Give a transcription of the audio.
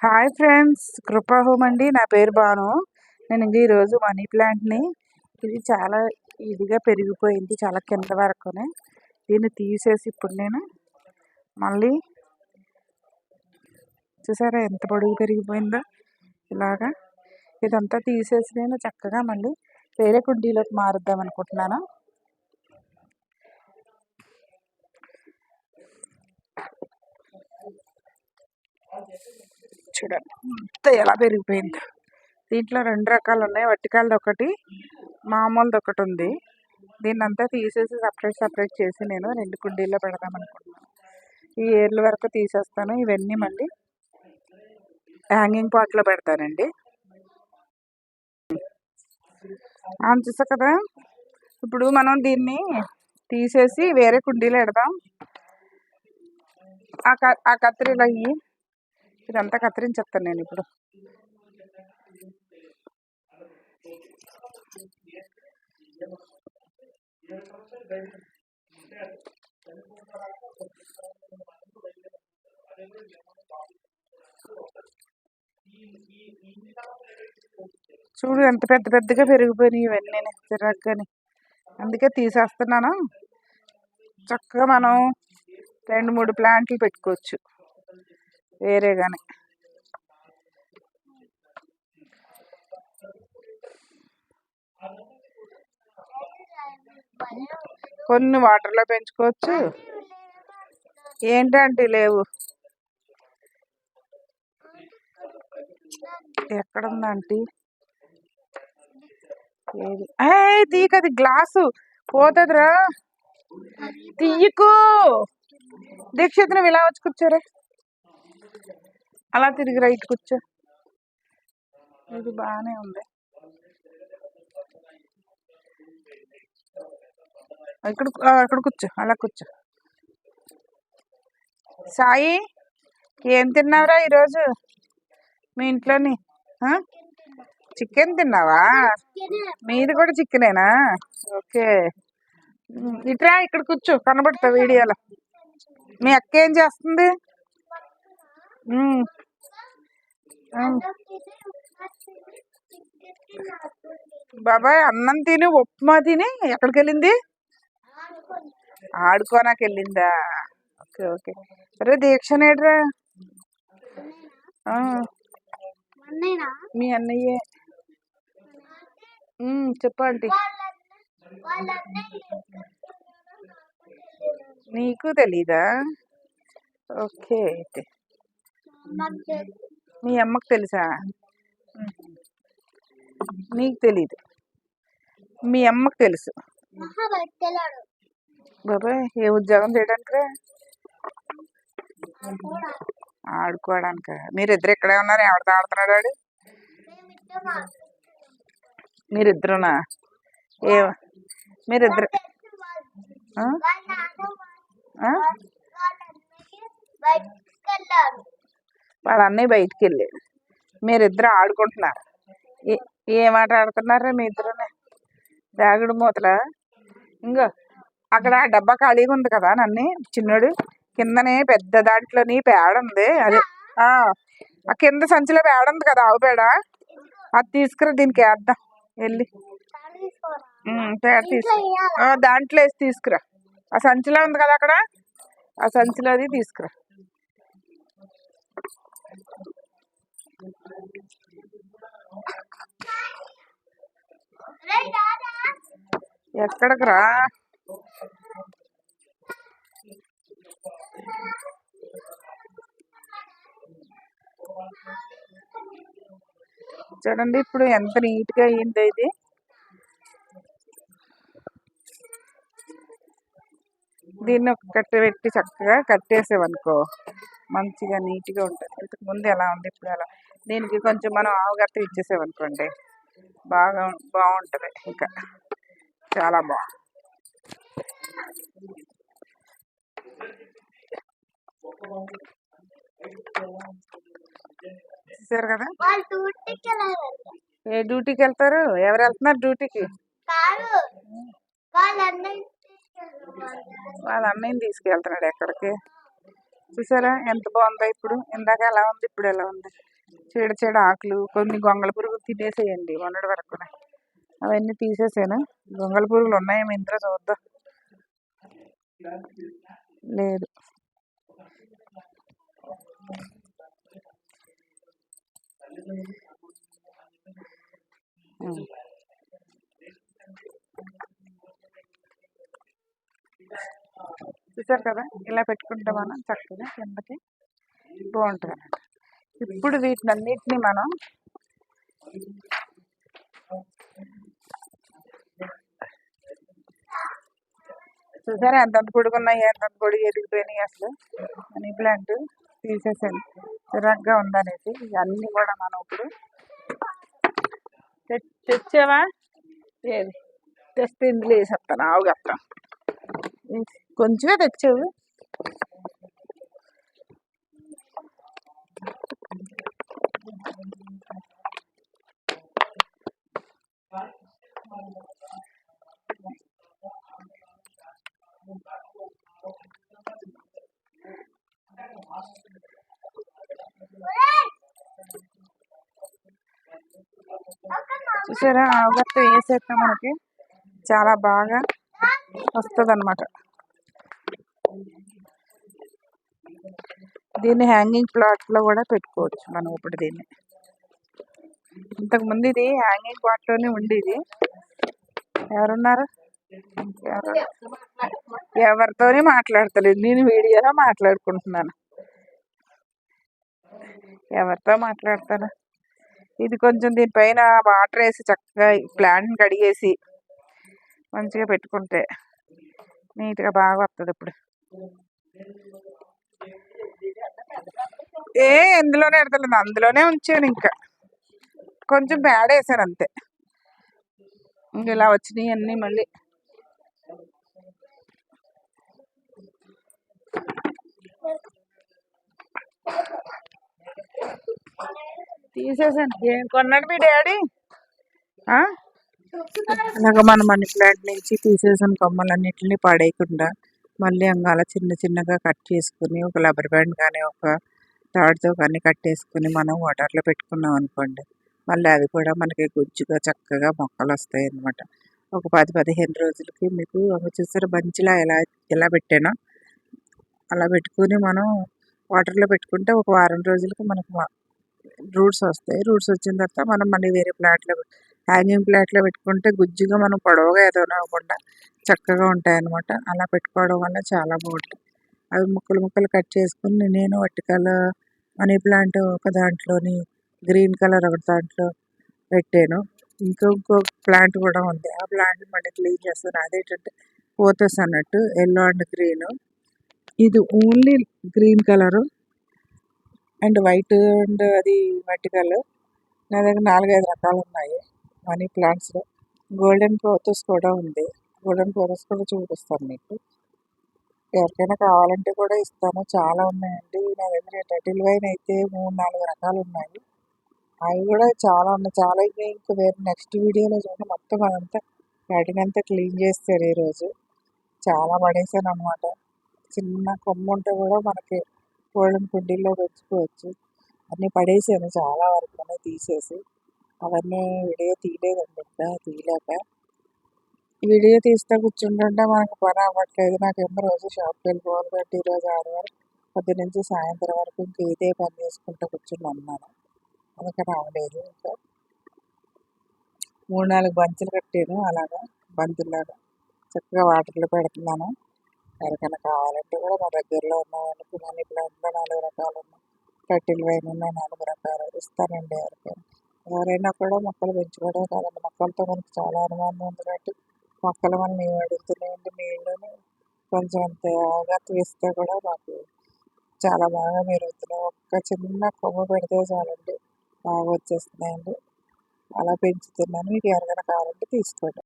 Hi friends కృపా home అండి. నా పేరు బాను నేను ఈరోజు మనీ ప్లాంట్ని ఇది చాలా ఇదిగా పెరిగిపోయింది చాలా కింద వరకునే. దీన్ని తీసేసి ఇప్పుడు నేను మళ్ళీ చూసారా ఎంత పొడుగు పెరిగిపోయిందో? ఇలాగా. ఇదంతా తీసేసి నేను చక్కగా మళ్ళీ వేరే కుండీలోకి మారుద్దాం అనుకుంటున్నాను. చూడండి. ఇంత ఎలా పెరిగిపోయింది. దీంట్లో రెండు రకాలు ఉన్నాయి వట్టికాయలది ఒకటి మామూలుది ఒకటి ఉంది దీన్ని అంతా తీసేసి సపరేట్ సపరేట్ చేసి నేను రెండు కుండీల్లో పెడదాం అనుకుంటున్నాను ఈ ఏర్ల వరకు తీసేస్తాను. ఇవన్నీ మళ్ళీ హ్యాంగింగ్ పాట్లో పెడతానండి. చూసా కదా! ఇప్పుడు మనం దీన్ని తీసేసి వేరే కుండీలో పెడదాం ఆ క ఆ కత్తిరీలు అయ్యి ఇదంతా కత్తిరించేస్తాను నేను ఇప్పుడు. చూడు ఎంత పెద్ద పెద్దగా పెరిగిపోయినాయి ఇవన్నీ చిరాగ్గాని. అందుకే తీసేస్తున్నాను. చక్కగా మనం రెండు మూడు ప్లాంట్లు పెట్టుకోవచ్చు. వేరే కానీ కొన్ని వాటర్లో పెంచుకోవచ్చు. ఏంటంటే లేవు. ఎక్కడుందంటీ ఏది? ఏ తీకది గ్లాసు. పోతుందిరా. తీయకు. దీక్షితులు ఇలా వచ్చి కూర్చోరే. అలా తిరిగి రైట్ కూర్చో. ఇది బాగానే ఉంది. ఇక్కడ అక్కడ కూర్చో అలా కూర్చో. సాయి ఏం తిన్నావురా ఈరోజు? మీ ఇంట్లోని చికెన్ తిన్నావా? మీది కూడా చికెనేనా? ఓకే. ఇట్రా ఇక్కడ కూర్చో కనబడతా వీడియోలో. మీ అక్క ఏం చేస్తుంది? బాబాయ్ అన్నం తిని ఉప్మా తిని ఎక్కడికి వెళ్ళింది ఆడుకోనాకి వెళ్ళిందా ఓకే ఓకే. అరే దీక్ష నేడ్రా. మీ అన్నయ్యే. చెప్పండి నీకు తెలీదా? ఓకే అయితే. మీ అమ్మకు తెలుసా? నీకు తెలీదు. మీ అమ్మకు తెలుసు. బాబాయ్ ఏ ఉద్యోగం చేయడానికి? ఆడుకోవడానిక? మీరిద్దరు ఇక్కడే ఉన్నారు ఎవరితో ఆడుతున్నాడు వాడు? మీరిద్దరునా? ఏ మీరిద్దరు వాళ్ళ అన్నయ్య బయటికి వెళ్ళాడు మీరిద్దరు ఆడుకుంటున్నారు. ఏం ఆట ఆడుతున్నారా మీ ఇద్దరునే? దాగుడు మూతల? ఇంకో అక్కడ డబ్బా ఖాళీగా ఉంది కదా నన్ను చిన్నోడు. కిందనే పెద్ద దాంట్లోని పేడ ఉంది అదే ఆ కింద సంచిలో పేడ ఉంది కదా ఆవు పేడ. అది తీసుకురా దీనికి వేద్దాం. వెళ్ళి. పేడ తీసుకురా దాంట్లో వేసి తీసుకురా. ఆ సంచిలో ఉంది కదా అక్కడ. ఆ సంచిలో అది తీసుకురా. ఎక్కడికి రా? చూడండి ఇప్పుడు ఎంత నీట్గా అయ్యిందో ఇది. దీన్ని ఒక కట్టె పెట్టి చక్కగా కట్టేసేవనుకో మంచిగా నీట్గా ఉంటుంది. ఇంతకు ముందు ఎలా ఉంది ఇప్పుడు ఎలా? దీనికి కొంచెం మనం ఆవుగట్ట ఇచ్చేసామనుకోండి బాగా బాగుంటుంది ఇంకా. చాలా బాగుంది చూసారు కదా? ఏ డ్యూటీకి వెళ్తారు? ఎవరు వెళ్తున్నారు డ్యూటీకి? వాళ్ళ అన్నయ్యని తీసుకెళ్తున్నాడు ఎక్కడికి? చూసారా? ఎంత బాగుందో ఇప్పుడు. ఇందాక ఎలా ఉంది? ఇప్పుడు ఎలా ఉంది? చీడ చీడ ఆకులు కొన్ని గొంగళ పురుగులు తినేసేయండి మొన్నటి వరకు అవన్నీ తీసేసాను? గొంగళ పురుగులు ఉన్నాయేమో ఇంట్లో? చూద్దాం. లేదు. ఉం. చూసారు కదా? ఇలా పెట్టుకుంటే మనం చక్కగా కిందకి బాగుంటుంది అన్నమాట ఇప్పుడు వీటిని అన్నిటిని మనం చూసారా? ఎంతంత పొడుగున్నాయి ఎంతంత పొడి ఎదిగిపోయినాయి అసలు. మనీ ప్లాంట్ తీసేసాను చిరాగ్గా ఉందనేసి ఇవన్నీ కూడా మనం ఇప్పుడు తెచ్చావా? ఏది? తెస్తే ఇందులో వేసేస్తాను ఆవుగత్తాం. కొంచెమే తెచ్చావు చూసారా? ఆవుగత్త వేసేస్తే మనకి. చాలా బాగా వస్తుంది అనమాట దీన్ని హ్యాంగింగ్ ప్లాట్లో కూడా పెట్టుకోవచ్చు మనం ఇప్పుడు దీన్ని. ఇంతకుముందు ఇది హ్యాంగింగ్ ప్లాట్లోనే ఉండేది. ఎవరున్నారు? ఎవరు ఎవరితోనే మాట్లాడతలేదు. నేను వీడియోలో మాట్లాడుకుంటున్నాను. ఎవరితో మాట్లాడతాను? ఇది కొంచెం దీనిపైన వాటర్ వేసి చక్కగా ప్లాంట్ కడిగేసి మంచిగా పెట్టుకుంటే నీట్గా బాగా వస్తుంది ఇప్పుడు. ఏ ఎందులోనే ఎడతలేదు. అందులోనే ఉంచాను ఇంకా. కొంచెం బ్యాడ్ వేసాను అంతే. ఇంక ఇలా వచ్చినాయి అన్నీ మళ్ళీ. తీసేసాను. ఏం కొన్నాడు మీ డాడీ? అలాగ మన మనీ ప్లాంట్ నుంచి తీసేసిన కొమ్మలన్నిటిని పడేయకుండా మళ్ళీ అంగాల చిన్న చిన్నగా కట్ చేసుకుని ఒక రబ్బర్ బ్యాండ్ కానీ ఒక తాడుతో కానీ కట్టేసుకుని మనం వాటర్లో పెట్టుకున్నాం అనుకోండి మళ్ళీ అవి కూడా మనకి గుజ్జుగా చక్కగా మొక్కలు వస్తాయి అన్నమాట ఒక పది పదిహేను రోజులకి మీకు చూసారు బంచిలా ఎలా ఎలా పెట్టానో అలా పెట్టుకుని మనం వాటర్లో పెట్టుకుంటే ఒక వారం రోజులకి మనకు రూట్స్ వస్తాయి. రూట్స్ వచ్చిన తర్వాత మనం మళ్ళీ వేరే ప్లాట్లో హ్యాంగింగ్ ప్లాట్లో పెట్టుకుంటే గుజ్జుగా మనం పొడవుగా ఏదో అవ్వకుండా చక్కగా ఉంటాయి అన్నమాట అలా పెట్టుకోవడం వల్ల చాలా బాగుంటుంది. అవి ముక్కలు ముక్కలు కట్ చేసుకుని నేను వర్టికల్ మనీ ప్లాంట్ ఒక దాంట్లోని గ్రీన్ కలర్ ఒక దాంట్లో పెట్టాను. ఇంకా ఇంకో ప్లాంట్ కూడా ఉంది. ఆ ప్లాంట్ మళ్ళీ క్లీన్ చేస్తాను. అదేంటంటే పోతస్ అన్నట్టు ఎల్లో అండ్ గ్రీన్. ఇది only green colour. And white and అది మెటికల్ నా దగ్గర నాలుగైదు రకాలు ఉన్నాయి మనీ ప్లాంట్స్లో. గోల్డెన్ పోతస్ కూడా ఉంది. గోల్డెన్ పోతస్ కూడా చూపిస్తాను మీకు. ఎవరికైనా కావాలంటే కూడా ఇస్తాను. చాలా ఉన్నాయండి. నా దగ్గర టటిల్ వైన్ అయితే మూడు నాలుగు రకాలు ఉన్నాయి. అవి కూడా చాలా ఉన్నాయి. చాలా ఇంకా ఇంకా వేరే నెక్స్ట్ వీడియోలో చూడండి మొత్తం అదంతా వాటినంతా క్లీన్ చేస్తారు ఈరోజు. చాలా పడేసాను అనమాట చిన్న కొమ్మ ఉంటే కూడా మనకి గోల్డెన్ కుండీల్లో పెంచుకోవచ్చు. అన్నీ పడేసాను చాలా వరకు తీసేసి. అవన్నీ వీడియో తీయలేదండి ఇంకా తీయలేక. వీడియో తీస్తే కూర్చుంటుంటే మనకు పని అవ్వట్లేదు. నాకేమో రోజు షాప్కి వెళ్ళిపోవాలి కాబట్టి ఈరోజు ఆదివారం పొద్దు నుంచి సాయంత్రం వరకు ఇంక ఇదే పని చేసుకుంటూ కూర్చుని ఉన్నాను అందుకని అవ్వలేదు ఇంకా. మూడు నాలుగు బంచులు కట్టాను అలాగా బంతుల్లాగా. చక్కగా వాటర్లో పెడుతున్నాను. ఎవరికైనా కావాలంటే కూడా మా దగ్గరలో ఉన్న వాళ్ళకి మనీ ప్లాంట్లో నాలుగు రకాలు ఉన్నాయి కట్టిల్ వైన్ ఉన్నాయి నాలుగు రకాలు ఇస్తానండి ఎవరికైనా. ఎవరైనా కూడా మొక్కలు పెంచుకోవడం కాదండి. మొక్కలతో మనకి చాలా అనుమానం ఉంది కాబట్టి మొక్కలు మనం మేము అడుగుతున్నాయండి నీళ్ళని కొంచెం అంత అవగాహన ఇస్తే కూడా మాకు చాలా బాగా పెరుగుతున్నాయి ఒక్క చిన్న కొమ్మ పెడితే చాలండి బాగా వచ్చేస్తున్నాయండి. అలా పెంచుతున్నాను. మీకు ఎవరికైనా కావాలంటే తీసుకోండి.